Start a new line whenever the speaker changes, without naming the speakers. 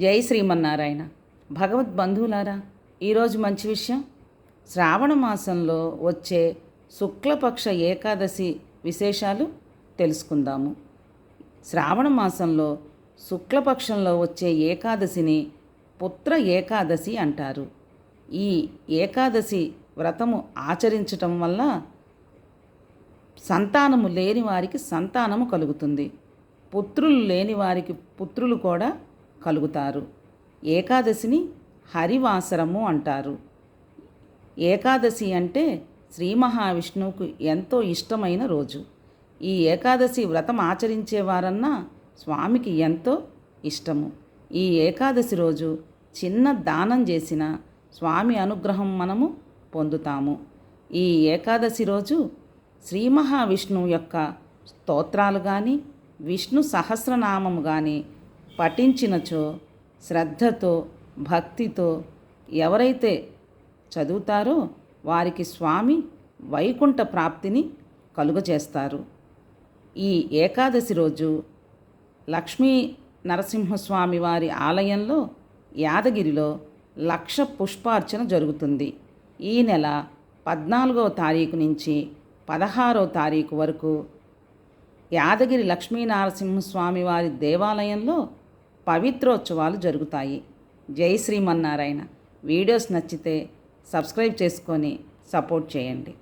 జై శ్రీమన్నారాయణ. భగవద్ బంధువులారా ఈరోజు మంచి విషయం. శ్రావణ మాసంలో వచ్చే శుక్లపక్ష ఏకాదశి విశేషాలు తెలుసుకుందాము. శ్రావణ మాసంలో శుక్లపక్షంలో వచ్చే ఏకాదశిని పుత్ర ఏకాదశి అంటారు. ఈ ఏకాదశి వ్రతము ఆచరించటం వల్ల సంతానము లేని వారికి సంతానము కలుగుతుంది. పుత్రులు లేని వారికి పుత్రులు కూడా కలుగుతారు. ఏకాదశిని హరివాసరము అంటారు. ఏకాదశి అంటే శ్రీ మహావిష్ణువుకు ఎంతో ఇష్టమైన రోజు. ఈ ఏకాదశి వ్రతం ఆచరించేవారన్నా స్వామికి ఎంతో ఇష్టము. ఈ ఏకాదశి రోజు చిన్న దానం చేసిన స్వామి అనుగ్రహం మనము పొందుతాము. ఈ ఏకాదశి రోజు శ్రీ మహావిష్ణువు యొక్క స్తోత్రాలు కానీ విష్ణు సహస్రనామము కానీ పఠించినచో శ్రద్ధతో భక్తితో ఎవరైతే చదువుతారో వారికి స్వామి వైకుంఠ ప్రాప్తిని కలుగజేస్తారు. ఈ ఏకాదశి రోజు లక్ష్మీ నరసింహస్వామి వారి ఆలయంలో యాదగిరిలో లక్ష పుష్పార్చన జరుగుతుంది. ఈ నెల పద్నాలుగవ తారీఖు నుంచి పదహారవ తారీఖు వరకు యాదగిరి లక్ష్మీనరసింహస్వామి వారి దేవాలయంలో పవిత్రోత్సవాలు జరుగుతాయి. జై శ్రీమన్నారాయణ. వీడియోస్ నచ్చితే సబ్స్క్రైబ్ చేసుకొని సపోర్ట్ చేయండి.